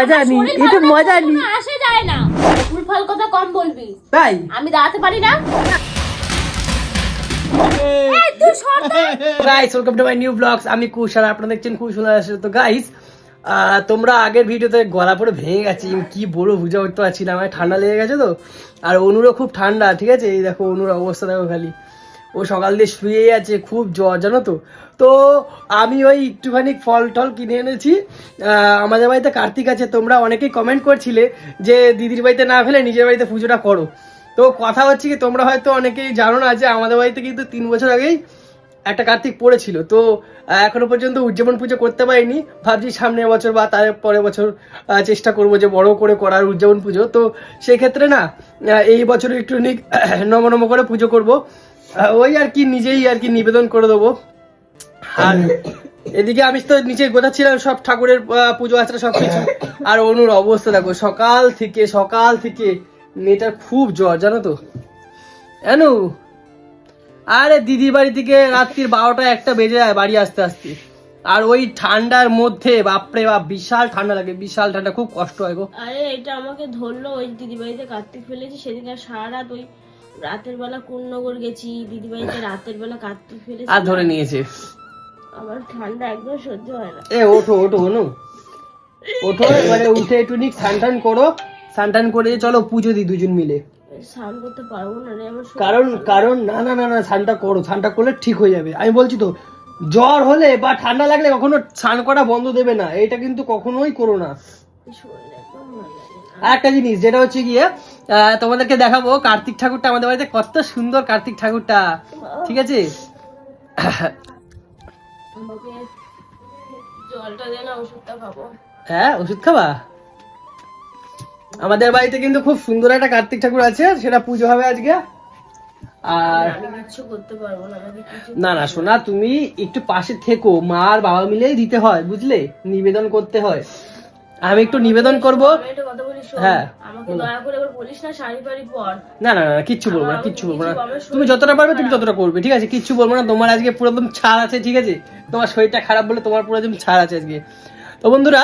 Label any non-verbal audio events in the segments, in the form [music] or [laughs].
মজা নি না, মজা নি। আসে যায় না। ফুল ফাল কথা কম বলবি। তাই? আমি দাঁড়াতে পারি না। এই, তুই সর guys welcome to my new blogs আমি কুশ আর আপনারা দেখছেন কুশ আসলে তো গাইস তোমরা আগের ভিডিওতে গলা পরে ভেঙে গেছে কি বলব বুঝে উঠতে পারছি না আমার ঠান্ডা লেগে গেছে তো। আর অনুরও খুব ঠান্ডা ঠিক আছে? এই দেখো অনুর অবস্থা দেখো খালি। ও সকাল দিয়ে শুয়ে আছে, খুব জ্বর, জানো তো? তো আমি ওই একটুখানি ফল টল কিনে এনেছি। আমাদের বাড়িতে কার্তিক আছে, তোমরা অনেকেই কমেন্ট করছিলে যে দিদির বাড়িতে না ফেলে নিজের বাড়িতে পুজোটা করো। তো কথা হচ্ছে কি, তোমরা হয়তো অনেকেই জানো না যে আমাদের বাড়িতে কিন্তু তিন বছর আগেই একটা কার্তিক পড়েছিল। তো এখনও পর্যন্ত উদযাপন পুজো করতে পারিনি। ভাবছি সামনের বছর বা তার পরের বছর চেষ্টা করব যে বড় করে করার উদযাপন পুজো। তো সেক্ষেত্রে না এই বছর একটু নম নম করে পুজো করব। ওই আর কি নিজেই আর কি নিবেদন করে দেবো। আর এদিকে আমি তো নিচে গোছাচ্ছিলাম, সব ঠাকুরের পুজো আচরা সব কিছু। আর অনুর অবস্থা দেখো, সকাল থেকে সকাল থেকে মেয়েটার খুব জ্বর, জানো তো। জানো আরে দিদি বাড়ি থেকে রাত্রির বারোটা একটা বেজে যায় বাড়ি আসতে আসতে। আর ওই ঠান্ডার মধ্যে, বাপরে বাপ, বিশাল ঠান্ডা লাগে, বিশাল ঠান্ডা, খুব কষ্ট হয় গো। আরে এটা আমাকে ধরলো, ওই দিদি বাড়িতে কার্তিক ফেলেছি সেদিকে সারা রাত ওই রাতের বেলা কোন্নগর গেছি? দিদি বাড়িতে রাতের বেলা কার্তিক ফেলেছি। আর ধরে নিয়েছে। আমার ঠান্ডা একদম সহ্য হয় না। এ ওঠো ওঠো অনু। ওঠো এবারে উঠে একটু নিক স্নান টান করো। স্নান টান করে চলো পুজো দিই দুজন মিলে। স্নান করতে পারব না রে আমার কারণ কারণ না না না না স্নানটা করো স্নানটা করলে ঠিক হয়ে যাবে। আমি বলছি তো জ্বর হলে বা ঠান্ডা লাগলে কখনো স্নান করা বন্ধ দেবে না। এটা কিন্তু কখনোই করো না। আর একটা জিনিস যেটা হচ্ছে গিয়ে তোমাদেরকে দেখাবো কার্তিক ঠাকুরটা আমাদের বাড়িতে। কত সুন্দর কার্তিক ঠাকুরটা। ঠিক আছে? হ্যাঁ ওষুধ খাবা? আমাদের বাড়িতে কিন্তু খুব সুন্দর একটা কার্তিক ঠাকুর আছে সেটা পুজো হবে আজকে। আর না না শোনা তুমি একটু পাশে থেকো। মা আর বাবা মিলেই দিতে হয় বুঝলে? নিবেদন করতে হয়। আমি একটু নিবেদন করব। হ্যাঁ, না না না কিচ্ছু বলব না কিচ্ছু বলব না। কিছু তুমি যতটা পারবে তুমি ততটা করবে ঠিক আছে? কিচ্ছু বলব না তোমার আজকে পুরো একদম ছাড় আছে ঠিক আছে? তোমার শরীরটা খারাপ বলে তোমার পুরো একদম ছাড় আছে আজকে। তো বন্ধুরা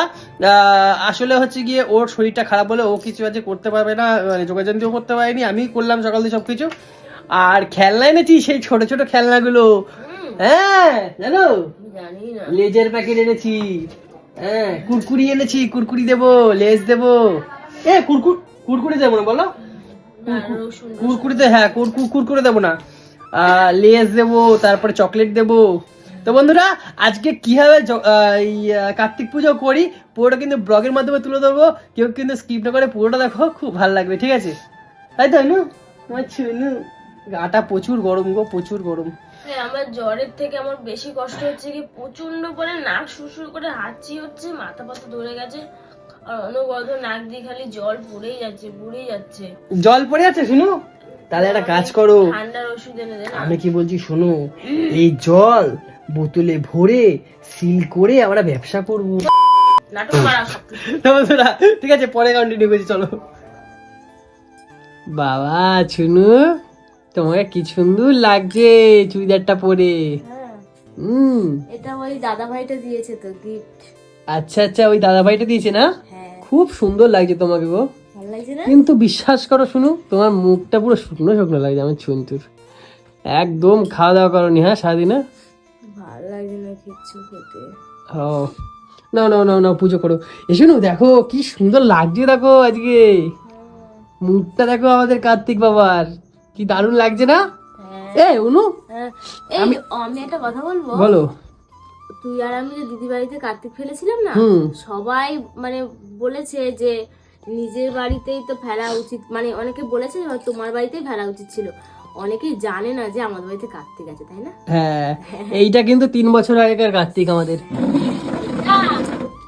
আসলে হচ্ছে গিয়ে ওর শরীরটা খারাপ বলে ও কিছু আজকে করতে পারবে না মানে যোগাযোগও করতে পারেনি আমি করলাম সকাল দিয়ে সবকিছু। আর খেলনা এনেছি সেই ছোট ছোট খেলনাগুলো? হ্যাঁ জানো? লেজের প্যাকেট এনেছি হ্যাঁ কুরকুরি এনেছি কুরকুরি দেবো লেজ দেবো। এ কুরকুর কুরকুরি দেবো না বলো? কুরকুরিতে হ্যাঁ কুরকুর কুরকুরে দেবো না। লেস দেবো তারপরে চকলেট দেবো। তো বন্ধুরা আজকে কীভাবে কার্তিক পুজো করি পুরোটা কিন্তু ব্লগের মাধ্যমে তুলে ধরবো। কেউ কিন্তু স্কিপ না করে পুরোটা দেখো খুব ভালো লাগবে ঠিক আছে? তাই তো নু আমার ছুনু। গাটা প্রচুর গরম গো প্রচুর গরম। হ্যাঁ, আমার জ্বরের থেকে আমার বেশি কষ্ট হচ্ছে কি প্রচণ্ড করে নাক শুশুর করে হাঁচি হচ্ছে মাথা পাতা ধরে গেছে আর অনবরত নাক দিয়ে খালি জল পড়েই যাচ্ছে পড়েই যাচ্ছে। জল পড়ে আছে শুনু? তাহলে একটা কাজ করো। ঠান্ডার ওষুধ এনে দে না। আমি কি বলছি শোনো? এই জল বোতলে ভরে সিল করে আমরা ব্যবসা করব। নাটক মারা। [laughs] বন্ধুরা, ঠিক আছে পরে কন্টিনিউ করছি চলো। বাবা ছুনু তোমাকে কি সুন্দর লাগছে চুড়িদারটা পরে। হ্যাঁ। হুম। এটা ওই দাদা ভাইটা দিয়েছে তো গিফট আচ্ছা আচ্ছা ওই দাদা ভাইটা দিয়েছে না? হ্যাঁ। খুব সুন্দর লাগছে তোমাকে গো। না? কিন্তু বিশ্বাস করো শুনু তোমার মুখটা পুরো শুকনো শুকনো লাগছে আমার ছুনতুর একদম খাওয়া দাওয়া করনি হ্যাঁ সারাদিনে ভালো লাগছে না কিচ্ছু খেতে। ও। না না না না পুজো করো। এসো না দেখো কি সুন্দর লাগছে দেখো আজকে। মুখটা দেখো আমাদের কার্তিক বাবার। কি দারুণ লাগছে না? হ্যাঁ। এ অনু। হ্যাঁ। এই আমি একটা কথা বলব? বলো। তুই আর আমি যে দিদি বাড়িতে কার্তিক ফেলেছিলাম না সবাই মানে বলেছে যে নিজের বাড়িতেই তো ফেলা উচিত। মানে অনেকে বলেছে যে তোমার বাড়িতেই ফেলা উচিত ছিল। অনেকেই জানে না যে আমাদের বাড়িতে কার্তিক আছে তাই না? হ্যাঁ। এইটা কিন্তু তিন বছর আগেকার কার্তিক আমাদের।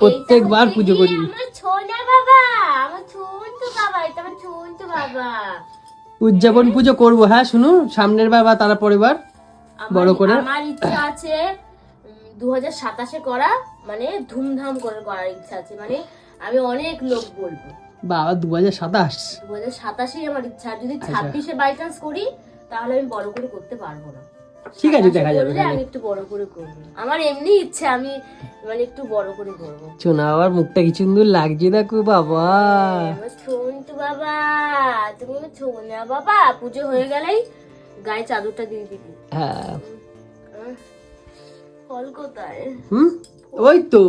প্রত্যেকবার পুজো করি। আমার ছোনা বাবা আমার ছোট বাবা এটা আমার ছোট বাবা। উদযাপন পুজো করব হ্যাঁ শুনুন সামনের বার বা তার পরের বার বড় করে? আমার ইচ্ছা আছে দু হাজার সাতাশে করা মানে ধুমধাম করে করার ইচ্ছা আছে মানে আমি অনেক লোক বলব। বাবা দু হাজার সাতাশ। দু হাজার সাতাশেই আমার ইচ্ছা। যদি ছাব্বিশে বাই চান্স করি তাহলে আমি বড় করে করতে পারব না। ঠিক আছে দেখা যাবে আমি একটু বড় করে করব। আমার এমনি ইচ্ছে আমি মানে একটু বড় করে করব। আবার মুখটা কি সুন্দর লাগছে দেখো বাবা। বাবা তুমি ছোনা বাবা। পুজো হয়ে গেলেই গায়ে চাদরটা দিয়ে দিবি। হ্যাঁ। ফল কোথায়? হুম? ওই তো।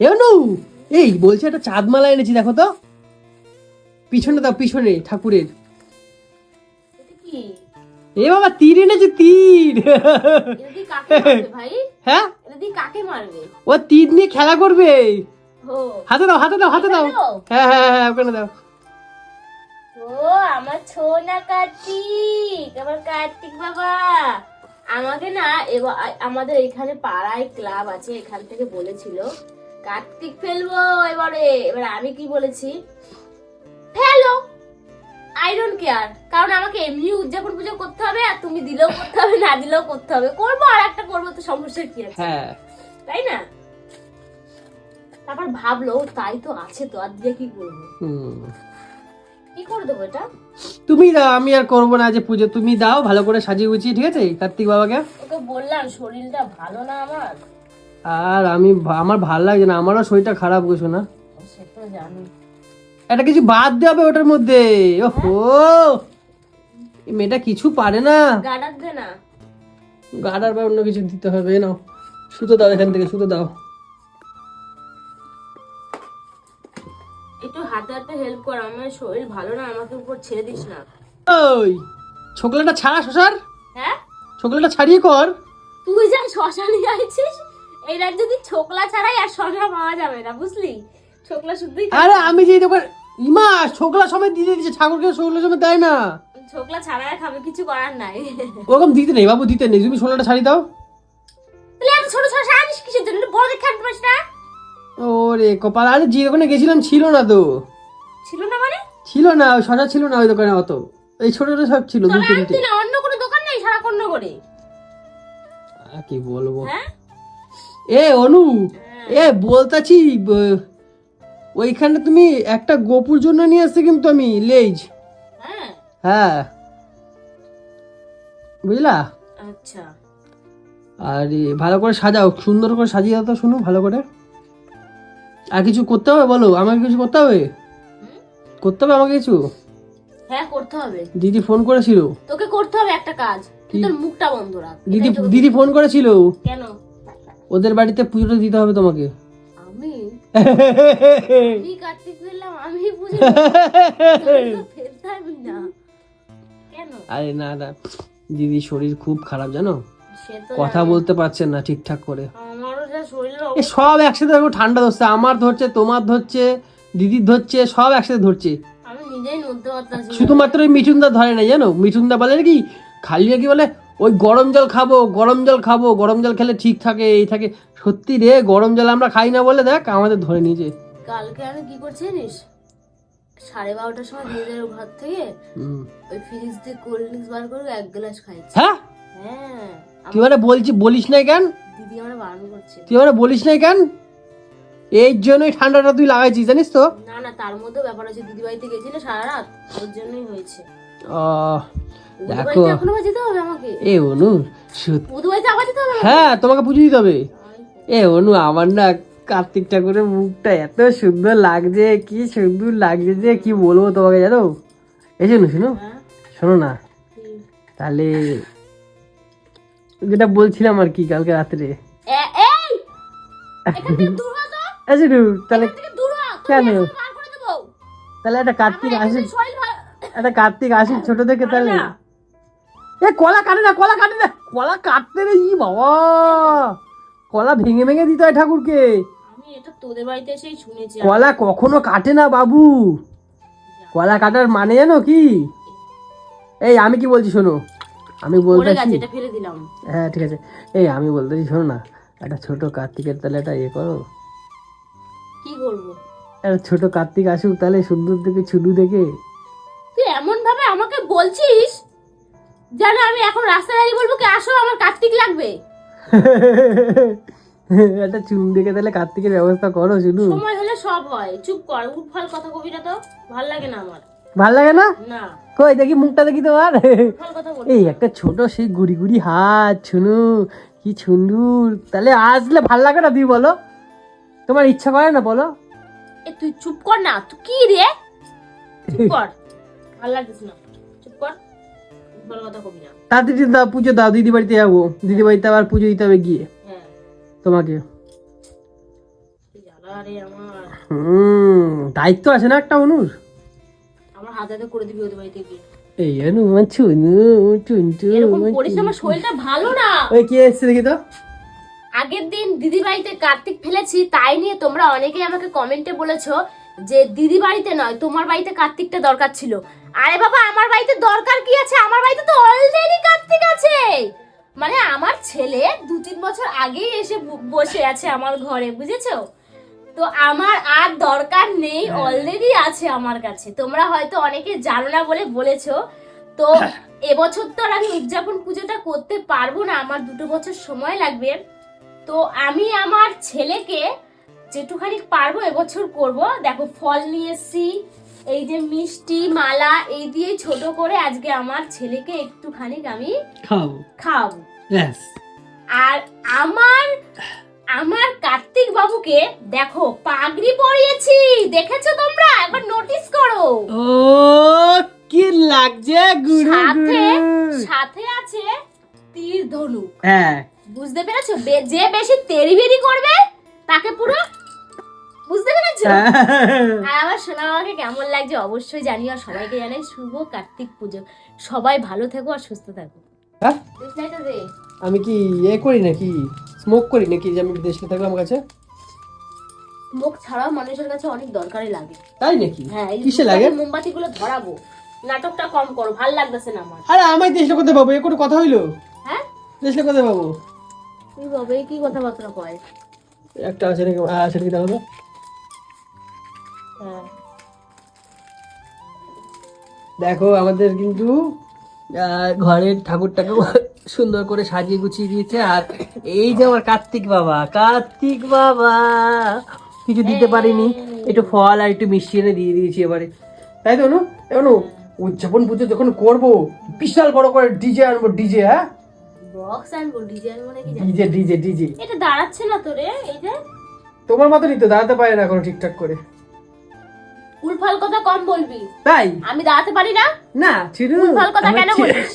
এনু এই বলছি একটা চাঁদমালা এনেছি দেখো তো। পিছনে দাও পিছনে ঠাকুরের। কি? এ বাবা তীর এনেছে তীর। হ্যাঁ? ও তীর নিয়ে খেলা করবে। ও হাতে দাও হাতে দাও হাতে দাও। দাও? হ্যাঁ হ্যাঁ হ্যাঁ ওখানে দাও। ও আমার ছোনা কার্তিক আমার কার্তিক বাবা। আমাকে না এবার আমাদের এখানে পাড়ায় ক্লাব আছে এখান থেকে বলেছিল। কার্তিক ফেলব এবারে। এবার আমি কি বলেছি? আই ডোন্ট কেয়ার কারণ আমাকে এমনি উদযাপন পুজো করতে হবে আর তুমি দিলেও করতে হবে না দিলেও করতে হবে। করব আর একটা করব তো সমস্যা কি আছে? হ্যাঁ। তাই না? তারপর ভাবলো তাই তো আছে তো আর দিয়ে কি করব? হুম। কি করে দেবো এটা? তুমি দাও আমি আর করব না যে পুজো। তুমি দাও ভালো করে সাজিয়ে গুছিয়ে ঠিক আছে? কার্তিক বাবাকে? ওকে বললাম শরীরটা ভালো না আমার? আর আমি আমার ভালো লাগছে না আমারও শরীরটা খারাপ গেছো না সে তো জানি। একটা কিছু বাদ দেওয়া হবে ওটার মধ্যে। ওহো। মেয়েটা কিছু পারে না। গাডার দে না। গাডার বা অন্য কিছু দিতে হবে নাও। সুতো দাও এখান থেকে সুতো দাও। একটু হাতে হাতে হেল্প কর আমার শরীর ভালো না আমাকে উপর ছেড়ে দিস না। ওই ছোকলাটা ছাড়া শশার? হ্যাঁ? ছোকলাটা ছাড়িয়ে কর। তুই যা শশা নিয়ে আইছিস রাত যদি ছোকলা ছাড়াই আর শশা পাওয়া যাবে না বুঝলি? ছোকলা শুদ্ধই আরে আমি যে দোকান ইমা ছোকলা সময় দিয়ে দিচ্ছে ঠাকুরকে ছোকলা সময় দেয় না। ছোকলা আর খাবে কিছু করার নাই। ওরকম দিতে নেই বাবু দিতে নেই তুমি ছোলাটা ছাড়িয়ে দাও। তাহলে এত ছোট আনিস কিসের জন্য? বড় দেখে আনতে পারিস না। ওরে কপাল আরে যে দোকানে গেছিলাম ছিল না তো। ছিল না মানে? ছিল না ওই শশা ছিল না ওই দোকানে অত। এই ছোট ছোট সব ছিল দু তিনটে। না অন্য কোনো দোকান নেই সারাক্ষণ করে আর কি বলব? হ্যাঁ? এ অনু এ বলতাছি ওইখানে তুমি একটা গোপুর জন্য নিয়ে আসছে কিন্তু আমি লেজ হ্যাঁ? হ্যাঁ। বুঝলা? আচ্ছা। আর ভালো করে সাজাও সুন্দর করে সাজিয়ে দাও তো শুনো ভালো করে। আর কিছু করতে হবে বলো? আমাকে কিছু করতে হবে? করতে হবে আমাকে কিছু? হ্যাঁ করতে হবে। দিদি ফোন করেছিল। তোকে করতে হবে একটা কাজ। তোর মুখটা বন্ধ রাখ। দিদি দিদি ফোন করেছিল? কেন? ওদের বাড়িতে পুজোটা দিতে হবে তোমাকে। আমি আমি কার্তিক ফেললাম আমি বুঝি [laughs] না। কেন? আরে না না। দিদির শরীর খুব খারাপ জানো? কথা বলতে পারছেন না ঠিকঠাক করে। সব একসাথে ঠান্ডা ধরছে আমার ধরছে তোমার ধরছে দিদির ধরছে সব একসাথে ধরছে। শুধুমাত্র ওই মিঠুনদা ধরে না জানো? মিঠুনদা বলে কি? খালি কি বলে? ওই গরম জল খাব গরম জল খাব গরম জল খেলে ঠিক থাকে এই থাকে। সত্যি রে গরম জল আমরা খাই না বলে দেখ আমাদের ধরে নিয়েছে কালকে আমি কি করছি জানিস? সাড়ে বারোটার সময় দিদিদের ঘর থেকে। ওই ফ্রিজ দিয়ে কোল্ড ড্রিঙ্কস বার করে এক গ্লাস খাইছি। হ্যাঁ? হ্যাঁ। তুই মানে বলছি বলিস নাই কেন? দিদি আমার বারণ করছে। তুই মানে বলিস নাই কেন? এই জন্যই ঠান্ডাটা তুই লাগাইছিস জানিস তো? না না তার মধ্যে ব্যাপার হচ্ছে দিদি বাড়িতে গেছি না সারা রাত ওর জন্যই হয়েছে। আহ, দেখো। এ অনু হ্যাঁ তোমাকে পুজো দিতে হবে। এ অনু আমার না কার্তিক ঠাকুরের মুখটা এত সুন্দর লাগছে কি সুন্দর লাগছে যে কি বলব তোমাকে জানো? এই জন্য শুনো। হ্যাঁ। শোনো না। তাহলে যেটা বলছিলাম আর কি কালকে রাত্রে। আচ্ছা [laughs] তাহলে কেন? তাহলে একটা কার্তিক আসুক। একটা কার্তিক আসুক ছোট থেকে তাহলে। এ কলা কাটে না কলা কাটে না। কলা কাটতে রে ই বাবা। কলা ভেঙে ভেঙে দিতে হয় ঠাকুরকে। আমি এটা তোদের বাড়িতে এসেই শুনেছি। কলা কখনো কাটে না বাবু। কলা কাটার মানে জানো কি? এই আমি কি বলছি শোনো? আমি পড়ে বলতেছি হ্যাঁ ঠিক আছে। এই আমি বলতেছি শোনো না একটা ছোট কার্তিকের তাহলে একটা ইয়ে করো। কি করব? একটা ছোট কার্তিক আসুক তাহলে সুন্দর দেখে ছুটু দেখে। তুই এমন ভাবে আমাকে বলছিস? যেন আমি এখন রাস্তায় দাঁড়িয়ে বলব কি আসো আমার কার্তিক লাগবে। [laughs] একটা চুন দেখে তাহলে কার্তিকের ব্যবস্থা করো শুধু সময় হলে সব হয়। চুপ কর উঠফাল কথা কবি না তো ভালো লাগে না আমার। ভালো লাগে না? না। কই দেখি মুখটা দেখি তোমার। এই একটা ছোট সেই গুড়ি গুড়ি হাত ছুনু কি সুন্দর। তাহলে আসলে ভালো লাগে না তুই বলো? তোমার ইচ্ছা করে না বলো? এ তুই চুপ কর না তুই কি রে? চুপ কর। [laughs] ভালো লাগতেছে না। তাড়াতাড়ি দাও পুজো দাও দিদি বাড়িতে যাব। দিদি বাড়িতে আবার পুজো দিতে হবে গিয়ে। হ্যাঁ। তোমাকে। হুম দায়িত্ব আছে না একটা অনুর আমার হাতে হাতে করে দিবি ওদের বাড়িতে গিয়ে। এই অনু আমার ছুনু এরকম করিস আমার শরীরটা ভালো না। ওই কে এসছে দেখি তো। আগের দিন দিদি বাড়িতে কার্তিক ফেলেছি তাই নিয়ে তোমরা অনেকেই আমাকে কমেন্টে বলেছ যে দিদি বাড়িতে নয় তোমার বাড়িতে কার্তিকটা দরকার ছিল। আরে বাবা আমার বাড়িতে দরকার কি আছে? আমার বাড়িতে তো অলরেডি কার্তিক আছে। মানে আমার ছেলে দু তিন বছর আগেই এসে বসে আছে আমার ঘরে বুঝেছ? তো আমার আর দরকার নেই অলরেডি আছে আমার কাছে। তোমরা হয়তো অনেকে জানো না বলে বলেছ। তো এবছর তো আর আমি উদযাপন পুজোটা করতে পারব না আমার দুটো বছর সময় লাগবে। তো আমি আমার ছেলেকে যেটুখানি পারব এবছর করব। দেখো ফল নিয়ে এসছি এই যে মিষ্টি মালা এই দিয়ে ছোট করে আজকে আমার ছেলেকে একটুখানি আমি খাব খাওয়াবো। আর আমার আমার কার্তিক বাবুকে দেখো পাগড়ি পরিয়েছি দেখেছ তোমরা? একবার নোটিস করো। ও কি লাগছে গুরু সাথে সাথে আছে তীর ধনুক। হ্যাঁ। বুঝতে পেরেছ? যে বেশি তেরিবেরি করবে তাকে পুরো বুঝতে হ্যাঁ। আর আমার সোনা আমাকে কেমন লাগছে অবশ্যই জানিও আর সবাইকে জানাই শুভ কার্তিক পুজো। সবাই ভালো থেকো আর সুস্থ থাকো। হ্যাঁ? আমি কি এ করি নাকি? স্মোক করি নাকি? যে আমি বিদেশে থাকলে আমার কাছে? মুখ ছাড়াও মানুষের কাছে অনেক দরকারি লাগে। তাই নাকি? হ্যাঁ কিসে লাগে? মোমবাতি গুলো ধরাবো। নাটকটা কম করো ভালো লাগতেছে না আমার। আরে আমায় দেশটা কোথায় পাবো এ কোনো কথা হইল? হ্যাঁ? দেশটা কোথায় পাবো তুই বাবা কি কথাবার্তা কয়? একটা আছে নাকি আছে নাকি দেখো তো হ্যাঁ দেখো আমাদের কিন্তু ঘরের ঠাকুরটাকে সুন্দর করে সাজিয়ে গুছিয়ে দিয়েছে। আর এই যে আমার কার্তিক বাবা কার্তিক বাবা কিছু দিতে পারিনি। একটু ফল আর একটু মিষ্টি এনে দিয়ে দিয়েছি এবারে। তাই তো অনু? উদযাপন পুজো যখন করব বিশাল বড় করে ডিজে আনব ডিজে হ্যাঁ? বক্স আনব ডিজে ডিজে ডিজে। এটা দাঁড়াচ্ছে না তো রে এই যে। তোমার মতনই তো দাঁড়াতে পারে না এখন ঠিকঠাক করে। উলফাল কথা কম বলবি। তাই? আমি দাঁড়াতে পারি না? না ছিরু ভুলভাল কথা কেন বলিস?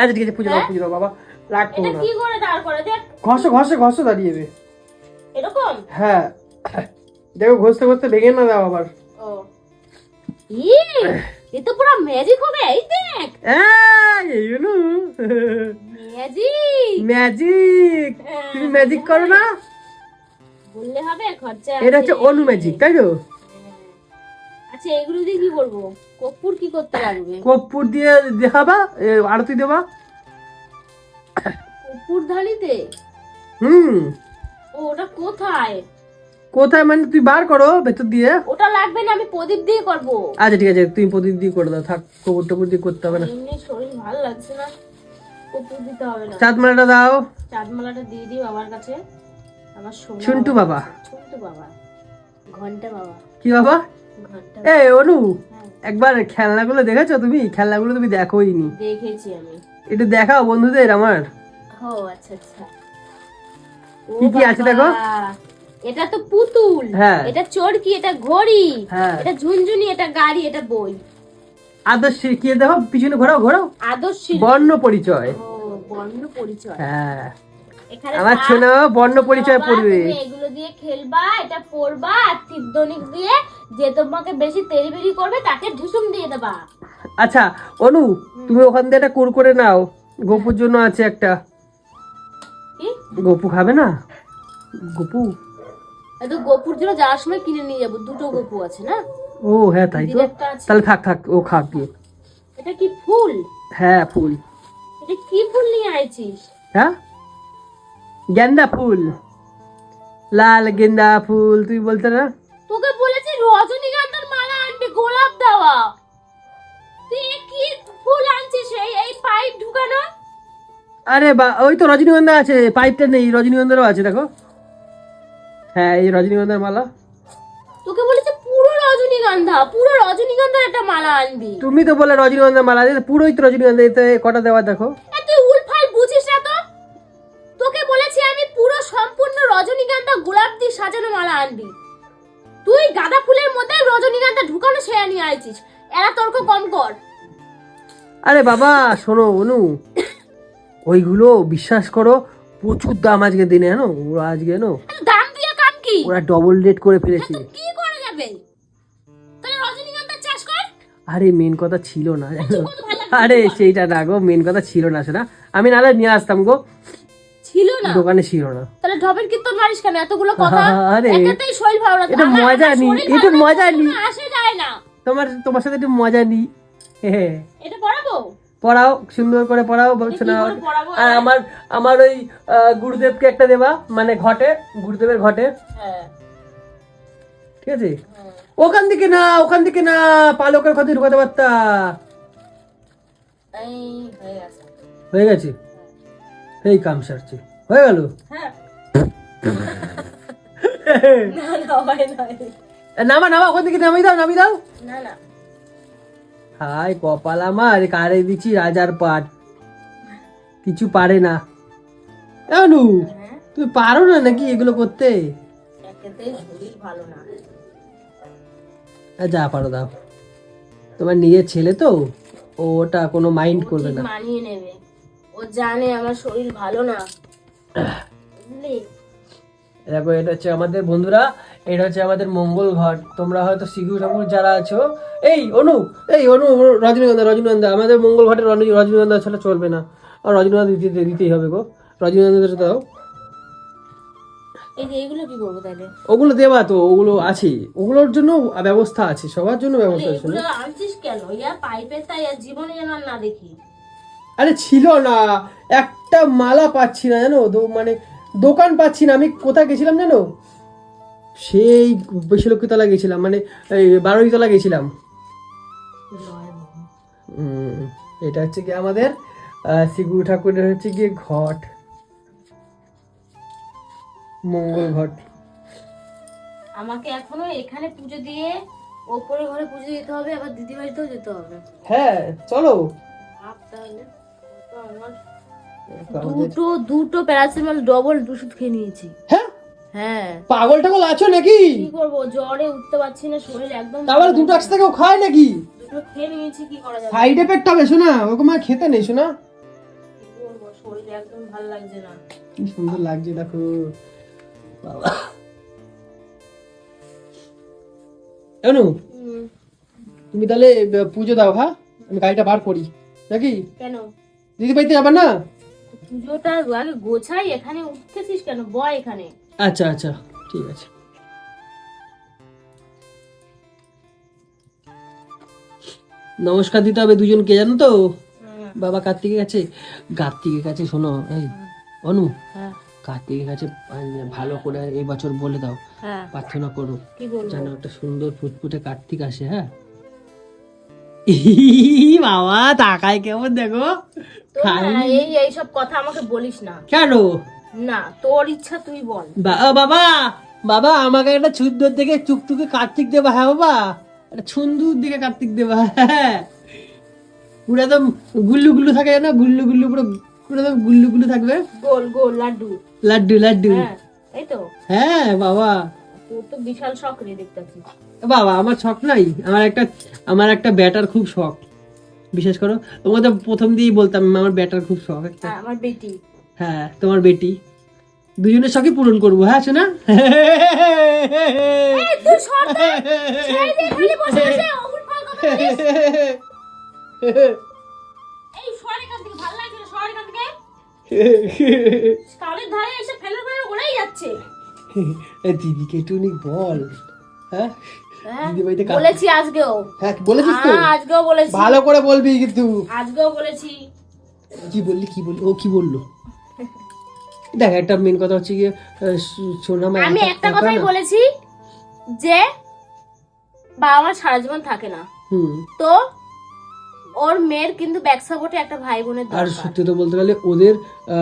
আচ্ছা ঠিক আছে পুজো দাও হ্যাঁ? পুজো দাও বাবা। রাগ করো এটা না। কি করে দাঁড় করে? দেখ। ঘষো ঘষো ঘষো দাঁড়িয়ে বে এরকম? হ্যাঁ। দেখো ঘষতে ঘষতে ভেঙে না দাও আবার। ও। ই এ তো পুরো ম্যাজিক হবে এই দেখ। এই ইউনু ম্যাজিক ম্যাজিক তুমি ম্যাজিক করো না। বললে হবে খরচা এটা হচ্ছে। অনু ম্যাজিক তাই তো? আচ্ছা এগুলো দিয়ে কি করব? কপুর কি করতে লাগবে? কর্পূর দিয়ে দেখাবা এ, আরতি দেবা। কপুর ধানিতে হুম। ও ওটা কোথায়? কোথায় মানে তুই বার করো ভেতর দিয়ে। ওটা লাগবে না আমি প্রদীপ দিয়ে করব। আচ্ছা ঠিক আছে তুমি প্রদীপ দিয়ে করে দাও থাক কবর টবর দিয়ে করতে হবে না। এমনি শরীর ভালো লাগছে না কপুর দিতে হবে না। চাঁদ মালাটা দাও। চাঁদমালাটা দিয়ে দিই বাবার কাছে। আমার সোনা ছুন্টু বাবা। ছুন্টু বাবা। ঘণ্টা বাবা। কি বাবা? এ অনু হ্যাঁ, একবার খেলনাগুলো দেখেছ তুমি? খেলনাগুলো তুমি দেখোই নি দেখেছি আমি। একটু দেখাও বন্ধুদের আমার। ও আচ্ছা আচ্ছা। কি কি আছে দেখো? এটা তো পুতুল। হ্যাঁ। এটা চরকি এটা ঘড়ি। হ্যাঁ। এটা ঝুনঝুনি এটা গাড়ি এটা বই। আদর্শ কি দেখো? পিছনে ঘোরাও ঘোরাও। আদর্শ বর্ণ পরিচয়। ও বর্ণ পরিচয়। হ্যাঁ। আমার ছোনা বর্ণ পরিচয় পড়বে। এগুলো দিয়ে খেলবা এটা পড়বা আর তীর্ধনিক দিয়ে যে তোমাকে বেশি তেরিবেরি করবে তাকে ঢুসুম দিয়ে দেবা। আচ্ছা অনু তুমি ওখান থেকে একটা কুর করে নাও। গপুর জন্য আছে একটা। কি? গপু খাবে না? গপু? এত গোপুর জন্য যাওয়ার সময় কিনে নিয়ে যাব দুটো গোপু আছে না? ও হ্যাঁ তাই তো। তাহলে থাক থাক ও খাক গিয়ে। এটা কি ফুল? হ্যাঁ ফুল। এটা কি ফুল নিয়ে আইছিস? হ্যাঁ? গেন্দা ফুল। লাল গেন্দা ফুল তুই বলতে না? তোকে বলেছি রজনীগন্ধার মালা আনবি গোলাপ দেওয়া। তুই কি ফুল আনছিস এই এই পাইপ ঢুকানো? আরে বা ওই তো রজনীগন্ধা আছে পাইপটা নেই রজনীগন্ধারও আছে দেখো। হ্যাঁ এই রজনীগন্ধার মালা। তোকে বলেছি পুরো রজনীগন্ধা পুরো রজনীগন্ধার একটা মালা আনবি। তুমি তো বলে রজনীগন্ধার মালা পুরোই তো রজনীগন্ধা এতে কটা দেওয়া দেখো। সেরা নিয়ে আইছিস। এরা তর্ক কম কর। আরে বাবা শোনো অনু। ওইগুলো বিশ্বাস করো প্রচুর দাম আজকে দিনে জানো? ওরা আজকে জানো? দাম দিয়ে কাম কি? ওরা ডবল রেট করে ফেলেছে। কি করা যাবে? তাহলে রজনীগন্ধার চাষ কর। আরে মেন কথা ছিল না জানো? আরে সেইটা না গো মেন কথা ছিল না সেটা। আমি নাহলে নিয়ে আসতাম গো। ছিল না। দোকানে ছিল না। তাহলে ঢবের কীর্তন মারিস কেন? এতগুলো কথা আরে, একাতেই ভালো লাগে এটা মজা নি, এটা মজা নি। আসে যায় না। তোমার তোমার সাথে একটু মজা হ্যাঁ এটা পড়াবো? পড়াও সুন্দর করে পড়াও না? আর আমার আমার ওই গুরুদেবকে একটা দেবা মানে ঘটে গুরুদেবের ঘটে। হ্যাঁ। ঠিক আছে? ওখান থেকে না ওখান থেকে না পালকের ক্ষতি ঢুকাতে পারতা হয়ে হয়ে গেছে? এই কাম সারছে। হয়ে গেল? হ্যাঁ। [laughs] নামা নামা ওখান থেকে নামিয়ে দাও নামিয়ে দাও। হাই কপাল আমার কারে দিচ্ছি রাজার পাট। কিছু পারে না। এমনু হ্যাঁ। তুমি পারো না নাকি এগুলো করতে? যা পারো দাও। তোমার নিজের ছেলে তো ওটা কোনো মাইন্ড করবে না। মানিয়ে নেবে। জানে আমার শরীর ভালো না। বুঝলি? দেখো এটা হচ্ছে আমাদের বন্ধুরা এটা হচ্ছে আমাদের মঙ্গল ঘট। তোমরা হয়তো শিশু ঠাকুর যারা আছো এই অনু এই অনু রজনীগন্ধা রজনীগন্ধা আমাদের মঙ্গল ঘটে রজনীগন্ধা ছাড়া চলবে না। আর রজনীগন্ধা দিতে দিতেই হবে গো। রজনীগন্ধা দাও। এই যে এইগুলো কি করব তাহলে ওগুলো দেবা তো ওগুলো আছে। ওগুলোর জন্য ব্যবস্থা আছে সবার জন্য ব্যবস্থা আছে কেন? ইয়া পাইপের তাই জীবনে যেন না দেখি। আরে ছিল না। একটা মালা পাচ্ছি না জানো? মানে দোকান পাচ্ছি না। আমি কোথায় গেছিলাম জানো? সেই বেশিলক্ষীতলা গেছিলাম মানে এই বারোইতলা গেছিলাম। এটা হচ্ছে কি আমাদের শিবু ঠাকুরের হচ্ছে গিয়ে ঘট। মঙ্গল ঘট। আমাকে এখনও এখানে পুজো দিয়ে ওপরে ঘরে পুজো দিতে হবে আবার দিদি বাড়িতেও যেতে হবে। হ্যাঁ চলো। তাহলে। দুটো দুটো প্যারাসিটামল ডবল ওষুধ খেয়ে নিয়েছি। হ্যাঁ? হ্যাঁ। পাগল টাগল আছো নাকি? কি করব জ্বরে উঠতে পারছি না শরীর একদম তারপরে দুটো একসাথে কেউ খায় নাকি? দুটো খেয়ে নিয়েছি কি করা যাবে? সাইড এফেক্ট হবে শোনা। ওরকম আর খেতে নেই শোনা। কি করব শরীর একদম ভালো লাগছে না। কি সুন্দর লাগছে দেখো। বাবা। তুমি তাহলে পুজো দাও হ্যাঁ? আমি গাড়িটা বার করি। নাকি? কেন? দিদি বাড়িতে না? পুজোটা আগে গোছাই এখানে উঠতেছিস কেন? বয় এখানে। আচ্ছা আচ্ছা ঠিক আছে। নমস্কার দিতে হবে দুজনকে জানো তো? বাবা কার্তিকের কাছে? কার্তিকের কাছে শোনো এই অনু। হ্যাঁ। কার্তিকের কাছে ভালো করে এই বছর বলে দাও। হ্যাঁ। প্রার্থনা করো। কি যেন একটা সুন্দর ফুটফুটে কার্তিক আসে হ্যাঁ? [laughs] বাবা তাকায় কেমন দেখো? এই এইসব কথা আমাকে বলিস না। কেন? না তোর ইচ্ছা তুই বল। বাবা বাবা আমাকে একটা সুন্দর দেখে চুকটুকে কার্তিক দেবা হ্যাঁ বাবা? একটা সুন্দর দিকে কার্তিক দেবা হ্যাঁ। পুরো একদম গুল্লু গুল্লু থাকে না গুল্লু গুল্লু পুরো পুরো একদম গুল্লু গুল্লু থাকবে। গোল গোল লাড্ডু। লাড্ডু লাড্ডু। হ্যাঁ এই তো। হ্যাঁ বাবা। তো বিশাল শখ রে দেখতেছি বাবা আমার শখ নাই আমার একটা আমার একটা ব্যাটার খুব শখ বিশেষ করো তোমাকে প্রথম দিয়েই বলতাম আমার ব্যাটার খুব শখ একটা হ্যাঁ, আমার বেটি হ্যাঁ তোমার বেটি দুজনের শখই পূরণ করব হ্যাঁ শোনা তুই সর তো। ছেড়ে দে, খালি বসে বসে উলফাল কথা বলিস। এই সর এখান থেকে, ভালো লাগছে না, সর এখান থেকে। [laughs] কানের ধারে এসে ফেলে ফেলে উড়েই যাচ্ছে। দিদিকে একটু বল। হ্যাঁ? হ্যাঁ, বলেছি আজকেও। হ্যাঁ বলেছিস তো? হ্যাঁ, আজকেও বলেছি। ভালো করে বলবি কিন্তু। আজকেও বলেছি। কি বললি কি বললি? ও কি বলল? দেখ একটা মেন কথা হচ্ছে গিয়ে সোনা আমি একটা কথাই বলেছি যে বাবা মা সারা জীবন থাকে না। হুম। তো ওর মেয়ের কিন্তু ব্যাক সাপোর্টে একটা ভাই বোনের আর সত্যি তো বলতে গেলে ওদের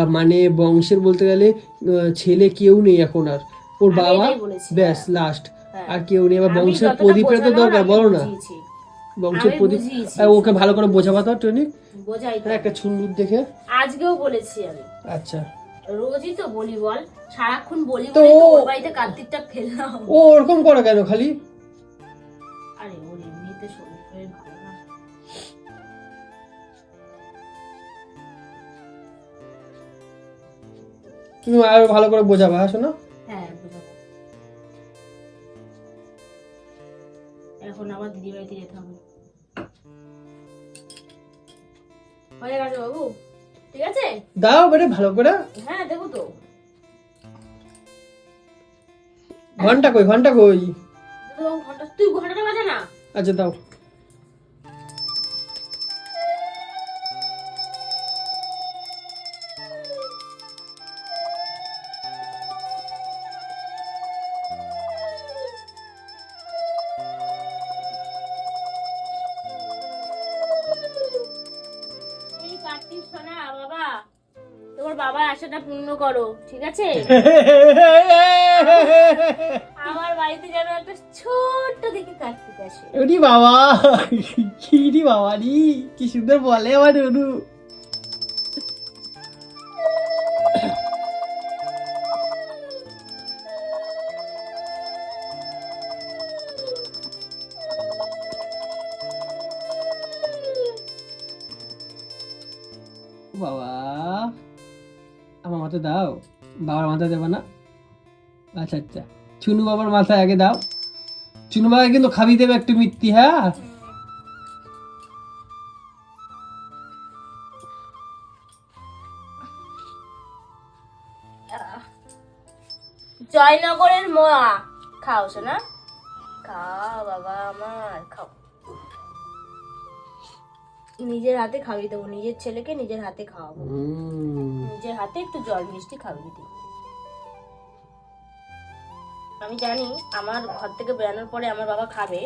মানে বংশের বলতে গেলে ছেলে কেউ নেই এখন আর। ওর বাবা? ব্যাস লাস্ট হ্যাঁ। আর কেউ নেই বংশের প্রদীপের তো দরকার বলো না। বংশের প্রদীপ ওকে ভালো করে বোঝাবা তো টনি বোঝাই একটা ছুন্ডুর দেখে। আজকেও বলেছি আমি। আচ্ছা। রোজই তো বলি বল সারাক্ষণ বলি তো বাড়িতে কার্তিকটা ফেললাম ও ওরকম করে কেন খালি? আরে ওর এমনিতে শরীর ভালো না। তুমি আরও ভালো করে বোঝাবা হ্যাঁ শোনো। এখন আবার দিদি বাড়িতে যেতে হবে। হয়ে গেছে বাবু? ঠিক আছে? দাও বেটে ভালো করে। হ্যাঁ দেবো তো। ঘণ্টা কই ঘণ্টা কই? তুই ঘন্টাটা বাজা না? আচ্ছা দাও। আশাটা পূর্ণ করো, ঠিক আছে? আমার বাড়িতে যেন একটা ছোট্ট দেখে কার্তিক আসে। ওরে বাবা, কি বাবা রি, কি সুন্দর বলে আমার অনু। মাথায় দেবে না? আচ্ছা আচ্ছা। চুনু বাবার মাথায় আগে দাও। চুনু বাবা কিন্তু খাবি দেবে একটু মিত্তি হ্যাঁ? জয়নগরের মোয়া। খাও শোনা খাও বাবা আমার খাও। নিজের হাতে খাওয়িয়ে দেবো নিজের ছেলেকে নিজের হাতে খাওয়াবো। নিজের হাতে একটু জল মিষ্টি খাওয়িয়ে দিই আমি জানি আমার ঘর থেকে বেরানোর পরে আমার বাবা খাবে,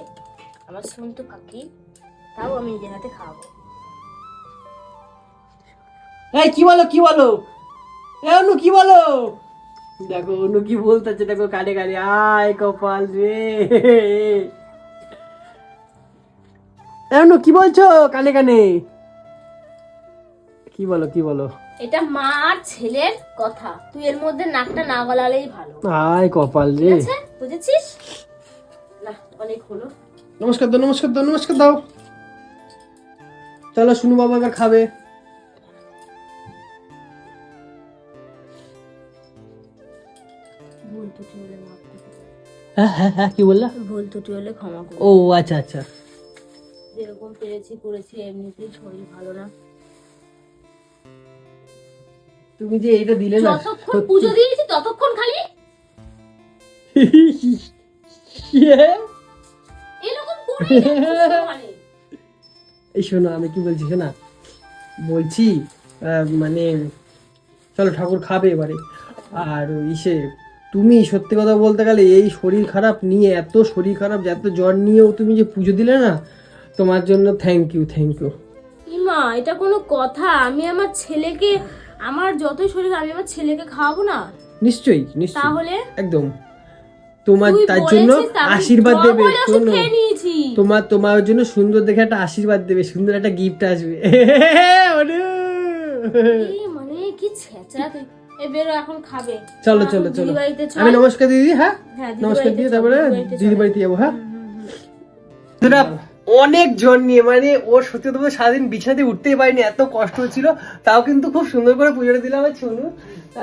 আমার শুনতো ফাঁকি তাও আমি নিজের হাতে খাওয়াবো। এই, কি বলো কি বলো? এ, অনু, কি বলো? দেখো, অনু কি বলতেছে, দেখো, কানে কানে। আয়, কপাল রে। অনু, কি বলছো? কানে কানে। কি বলো কি বলো? এটা মা আর ছেলের কথা। তুই এর মধ্যে নাকটা না গলালেই ভালো। আয় কপাল রে। বুঝেছিস? না অনেক হলো। নমস্কার দাও নমস্কার দাও নমস্কার দাও। চলো শুনু বাবা এবার খাবে। হ্যাঁ হ্যাঁ হ্যাঁ কি বললা? ভুল ত্রুটি হলে ক্ষমা করো ও আচ্ছা আচ্ছা। যেরকম পেরেছি করেছি এমনিতেই শরীর ভালো না। তুমি যে এইটা দিলে না যতক্ষণ পুজো দিয়েছি ততক্ষণ খালি [laughs] ইয়ে। এরকম [laughs] মানে। এই শোনো আমি কি বলছি শোনা? বলছি মানে চলো ঠাকুর খাবে এবারে। আর ইসে তুমি সত্যি কথা বলতে গেলে এই শরীর খারাপ নিয়ে এত শরীর খারাপ এত জ্বর নিয়েও তুমি যে পুজো দিলে না তোমার জন্য থ্যাংক ইউ থ্যাংক ইউ ইমা এটা কোনো কথা। আমি আমার ছেলেকে আমার যতই শরীর আমি আমার ছেলেকে খাওয়াবো না? নিশ্চয়ই নিশ্চয়ই। তাহলে? একদম। তোমার তার জন্য আশীর্বাদ দেবে শোনো। তোমার তোমার জন্য সুন্দর দেখে একটা আশীর্বাদ দেবে সুন্দর একটা গিফট আসবে। মানে কি এখন খাবে। চলো চলো চলো। দিদি। আমি নমস্কার দিদি হ্যাঁ? হ্যাঁ, দিদি নমস্কার বাড়িতে দিয়ে তারপরে দিদি বাড়িতে দিদি যাব হ্যাঁ? অনেক জন নিয়ে মানে ও সত্যি তো সারাদিন বিছানাতে উঠতেই পারিনি এত কষ্ট হচ্ছিল তাও কিন্তু খুব সুন্দর করে পুজোটা দিলাম আমার ছুনু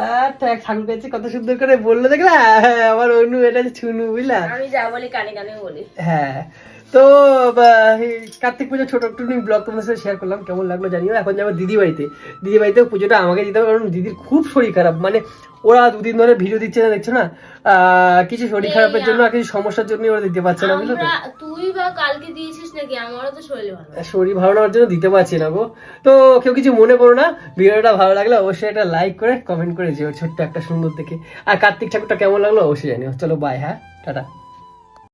আর ঠাকুর কাছে কত সুন্দর করে বলল দেখলা? হ্যাঁ, আমার অনু এটা ছুনু বুঝলা? আমি যা বলি কানে কানে বলি। হ্যাঁ। তো কার্তিক পুজো ছোট একটু ব্লগ তোমাদের সাথে শেয়ার করলাম কেমন লাগল জানিও। এখন যাব দিদি বাড়িতে। দিদি বাড়িতেও পুজোটা আমাকে দিতে হবে কারণ দিদির খুব শরীর খারাপ। মানে ওরা দুদিন ধরে ভিডিও দিচ্ছে না দেখছ না? আহ, কিছু শরীর খারাপের জন্য আর কিছু সমস্যার জন্য ওরা দিতে পারছে না বুঝলো তো? তুই বা কালকে দিয়েছিস নাকি? আমারও তো শরীর ভালো। শরীর ভালো নেওয়ার জন্য দিতে পারছি না গো। তো কেউ কিছু মনে করো না ভিডিওটা ভালো লাগলে অবশ্যই একটা লাইক করে কমেন্ট করে যেও ছোট্ট একটা সুন্দর দেখে। আর কার্তিক ঠাকুরটা কেমন লাগল অবশ্যই জানিও। চলো বাই হ্যাঁ টাটা।